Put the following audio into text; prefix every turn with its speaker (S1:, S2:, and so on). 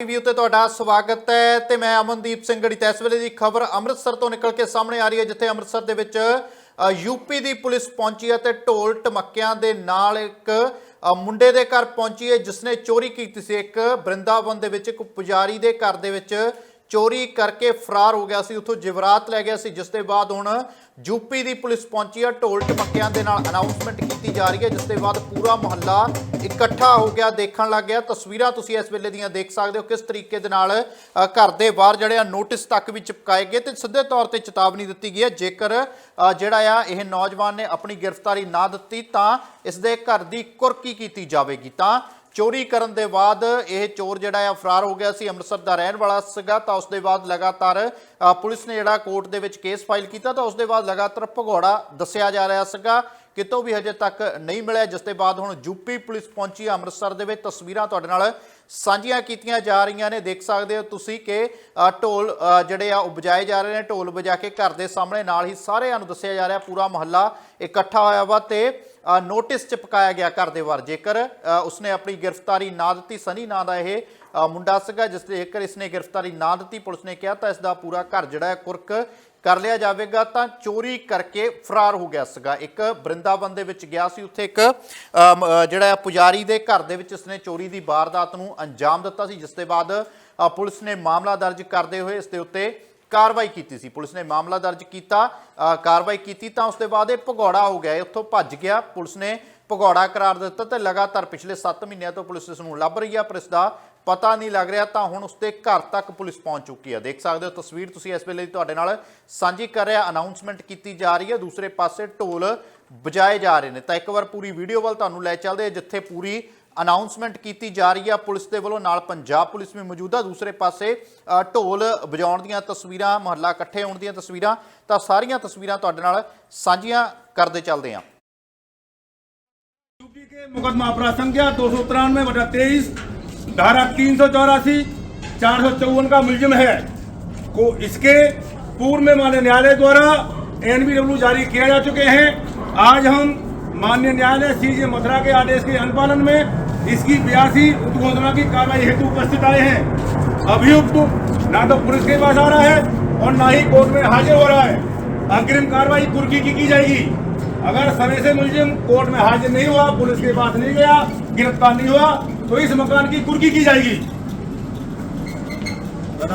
S1: TV ਉੱਤੇ ਤੁਹਾਡਾ ਸਵਾਗਤ ਹੈ ਤੇ ਮੈਂ ਅਮਨਦੀਪ ਸਿੰਘ ਗੜੀ ਇਸ ਵੇਲੇ ਦੀ ਖਬਰ ਅੰਮ੍ਰਿਤਸਰ ਤੋਂ ਨਿਕਲ ਕੇ ਸਾਹਮਣੇ ਆ ਰਹੀ ਹੈ ਜਿੱਥੇ ਅੰਮ੍ਰਿਤਸਰ ਦੇ ਵਿੱਚ ਅ, ਯੂਪੀ ਦੀ ਪੁਲਿਸ ਪਹੁੰਚੀ ਹੈ ਤੇ ਢੋਲ ਟਮੱਕਿਆਂ ਦੇ ਨਾਲ ਇੱਕ ਮੁੰਡੇ ਦੇ ਘਰ ਪਹੁੰਚੀ ਹੈ ਜਿਸਨੇ ਚੋਰੀ ਕੀਤੀ ਸੀ। ਇੱਕ ਬ੍ਰਿੰਦਾਵਨ ਦੇ ਵਿੱਚ ਇੱਕ ਪੁਜਾਰੀ ਦੇ ਘਰ ਦੇ ਵਿੱਚ ਚੋਰੀ ਕਰਕੇ ਫਰਾਰ ਹੋ ਗਿਆ ਸੀ, ਉੱਥੋਂ ਜਿਵਰਾਤ ਲੈ ਗਿਆ ਸੀ, ਜਿਸ ਦੇ ਬਾਅਦ ਹੁਣ ਯੂਪੀ ਦੀ ਪੁਲਿਸ ਪਹੁੰਚੀ ਹੈ, ਢੋਲ ਟਮੱਕਿਆਂ ਦੇ ਨਾਲ ਅਨਾਉਂਸਮੈਂਟ ਕੀਤੀ ਜਾ ਰਹੀ ਹੈ, ਜਿਸ ਦੇ ਬਾਅਦ ਪੂਰਾ ਮੁਹੱਲਾ ਇਕੱਠਾ ਹੋ ਗਿਆ, ਦੇਖਣ ਲੱਗ ਗਿਆ। ਤਸਵੀਰਾਂ ਤੁਸੀਂ ਇਸ ਵੇਲੇ ਦੀਆਂ ਦੇਖ ਸਕਦੇ ਹੋ, ਕਿਸ ਤਰੀਕੇ ਦੇ ਨਾਲ ਘਰ ਦੇ ਬਾਹਰ ਜਿਹੜੇ ਆ ਨੋਟਿਸ ਤੱਕ ਵੀ ਚਿਪਕਾਏ ਗਏ ਤੇ ਸਿੱਧੇ ਤੌਰ ਤੇ ਚੇਤਾਵਨੀ ਦਿੱਤੀ ਗਈ ਹੈ। ਜੇਕਰ ਜਿਹੜਾ ਆ ਇਹ ਨੌਜਵਾਨ ਨੇ ਆਪਣੀ ਗ੍ਰਿਫਤਾਰੀ ਨਾ ਦਿੱਤੀ, ਤਾਂ ਇਸ ਦੇ ਘਰ ਦੀ ਕੁਰਕੀ ਕੀਤੀ ਜਾਵੇਗੀ। ਤਾਂ ਚੋਰੀ ਕਰਨ ਦੇ ਬਾਅਦ ਇਹ ਚੋਰ ਜਿਹੜਾ ਆ ਫਰਾਰ ਹੋ ਗਿਆ ਸੀ, ਅੰਮ੍ਰਿਤਸਰ ਦਾ ਰਹਿਣ ਵਾਲਾ ਸੀਗਾ, ਤਾਂ ਉਸ ਦੇ ਬਾਅਦ ਲਗਾਤਾਰ ਪੁਲਿਸ ਨੇ ਜਿਹੜਾ ਕੋਰਟ ਦੇ ਵਿੱਚ ਕੇਸ ਫਾਈਲ ਕੀਤਾ, ਤਾਂ ਉਸ ਦੇ ਬਾਅਦ ਲਗਾਤਾਰ ਭਗੌੜਾ ਦੱਸਿਆ ਜਾ ਰਿਹਾ ਸੀਗਾ। ਕਿਤੋਂ ਵੀ ਹਜੇ ਤੱਕ ਨਹੀਂ ਮਿਲਿਆ, ਜਿਸ ਦੇ ਬਾਅਦ ਹੁਣ ਯੂਪੀ ਪੁਲਿਸ ਪਹੁੰਚੀ ਅੰਮ੍ਰਿਤਸਰ ਦੇ ਵਿੱਚ। ਤਸਵੀਰਾਂ ਤੁਹਾਡੇ ਨਾਲ ਸਾਂਝੀਆਂ ਕੀਤੀਆਂ ਜਾ ਰਹੀਆਂ ਨੇ। ਦੇਖ ਸਕਦੇ ਹੋ ਤੁਸੀਂ ਕਿ ਢੋਲ ਜਿਹੜੇ ਆ ਉਹ ਵਜਾਏ ਜਾ ਰਹੇ ਨੇ। ਢੋਲ ਵਜਾ ਕੇ ਘਰ ਦੇ ਸਾਹਮਣੇ ਨਾਲ ਹੀ ਸਾਰਿਆਂ ਨੂੰ ਦੱਸਿਆ ਜਾ ਰਿਹਾ, ਪੂਰਾ ਮੁਹੱਲਾ ਇਕੱਠਾ ਹੋਇਆ ਵਾ ਤੇ ਨੋਟਿਸ ਚਿਪਕਾਇਆ ਗਿਆ ਘਰ ਦੇ ਵਾਰ ਜੇਕਰ ਉਸਨੇ ਆਪਣੀ ਗ੍ਰਿਫਤਾਰੀ ਨਾ ਦਿੱਤੀ, ਸਨੀ ਨਾਂ ਦਾ ਇਹ ਮੁੰਡਾ ਸੀਗਾ, ਜਿਸ ਦੇ ਜੇਕਰ ਇਸਨੇ ਗ੍ਰਿਫਤਾਰੀ ਨਾ ਦਿੱਤੀ, ਪੁਲਿਸ ਨੇ ਕਿਹਾ ਤਾਂ ਇਸ ਦਾ ਪੂਰਾ ਘਰ ਜਿਹੜਾ ਹੈ ਕੁਰਕ ਕਰ ਲਿਆ ਜਾਵੇਗਾ, ਤਾਂ ਚੋਰੀ ਕਰਕੇ ਫਰਾਰ ਹੋ ਗਿਆ ਸੀਗਾ। ਇੱਕ ਬ੍ਰਿੰਦਾਵਨ ਦੇ ਵਿੱਚ ਗਿਆ ਸੀ, ਉੱਥੇ ਇੱਕ ਜਿਹੜਾ ਪੁਜਾਰੀ ਦੇ ਘਰ ਦੇ ਵਿੱਚ ਇਸਨੇ ਚੋਰੀ ਦੀ ਵਾਰਦਾਤ ਨੂੰ ਅੰਜਾਮ ਦਿੱਤਾ ਸੀ, ਜਿਸ ਦੇ ਬਾਅਦ ਪੁਲਿਸ ਨੇ ਮਾਮਲਾ ਦਰਜ ਕਰਦੇ ਹੋਏ ਇਸ ਦੇ ਉੱਤੇ ਕਾਰਵਾਈ ਕੀਤੀ ਸੀ। ਪੁਲਿਸ ਨੇ ਮਾਮਲਾ ਦਰਜ ਕੀਤਾ ਕਾਰਵਾਈ ਕੀਤੀ ਤਾਂ ਉਸ ਦੇ ਬਾਅਦ ਇਹ ਭਗੌੜਾ ਹੋ ਗਿਆ ਉੱਥੋਂ ਭੱਜ ਗਿਆ। ਪੁਲਿਸ ਨੇ ਭਗੌੜਾ ਕਰਾਰ ਦਿੱਤਾ ਤੇ ਲਗਾਤਾਰ ਪਿਛਲੇ 7 ਮਹੀਨਿਆਂ ਤੋਂ ਪੁਲਿਸ ਇਸ ਨੂੰ ਲੱਭ ਰਹੀ ਹੈ ਪਰ ਇਸ ਦਾ ਪਤਾ ਨਹੀਂ ਲੱਗ ਰਿਹਾ, ਤਾਂ ਹੁਣ ਉਸਦੇ ਘਰ ਤੱਕ ਪੁਲਿਸ ਪਹੁੰਚ ਚੁੱਕੀ ਹੈ ਦੇਖ ਸਕਦੇ ਹੋ ਤਸਵੀਰ ਤੁਸੀਂ ਇਸ ਵੇਲੇ ਤੁਹਾਡੇ ਨਾਲ ਸਾਂਝੀ ਕਰ ਰਿਹਾ ਅਨਾਉਂਸਮੈਂਟ ਕੀਤੀ ਜਾ ਰਹੀ ਹੈ ਦੂਸਰੇ ਪਾਸੇ ਢੋਲ ਵਜਾਏ ਜਾ ਰਹੇ ਨੇ ਤਾਂ ਇੱਕ ਵਾਰ ਪੂਰੀ ਵੀਡੀਓ ਵੱਲ ਤੁਹਾਨੂੰ ਲੈ ਚੱਲਦੇ ਹਾਂ ਜਿੱਥੇ ਪੂਰੀ ਅਨਾਉਂਸਮੈਂਟ ਕੀਤੀ ਜਾ ਰਹੀ ਹੈ ਪੁਲਿਸ ਦੇ ਵੱਲੋਂ ਨਾਲ ਪੰਜਾਬ ਪੁਲਿਸ ਵੀ ਮੌਜੂਦ ਹੈ ਦੂਸਰੇ ਪਾਸੇ ਅ, ਢੋਲ ਵਜਾਉਣ ਦੀਆਂ ਤਸਵੀਰਾਂ ਮਹੱਲਾ ਇਕੱਠੇ ਹੋਣ ਦੀਆਂ ਤਸਵੀਰਾਂ ਤਾਂ ਸਾਰੀਆਂ ਤਸਵੀਰਾਂ ਤੁਹਾਡੇ ਨਾਲ ਸਾਂਝੀਆਂ ਕਰਦੇ ਚੱਲਦੇ ਹਾਂ
S2: यूपी के मुकदमा अपराध संख्या दो सौ तिरानवे बटा तेईस धारा तीन सौ चौरासी चार सौ चौवन का मुलजिम है को इसके पूर्व में मान्य न्यायालय द्वारा एनबीडब्ल्यू जारी किया जा चुके हैं आज हम मान्य न्यायालय सीजे मथुरा के आदेश के अनुपालन में इसकी बयासी उद्घोषणा की कार्रवाई हेतु उपस्थित आए हैं। अभियुक्त ना तो पुलिस के पास आ रहा है और ना ही कोर्ट में हाजिर हो रहा है। अग्रिम कार्रवाई कुर्की की की जाएगी। अगर समय से मुलजिम कोर्ट में हाजिर नहीं हुआ, पुलिस के पास नहीं गया, गिरफ़्तार नहीं हुआ तो इस मकान की कुर्की की जाएगी।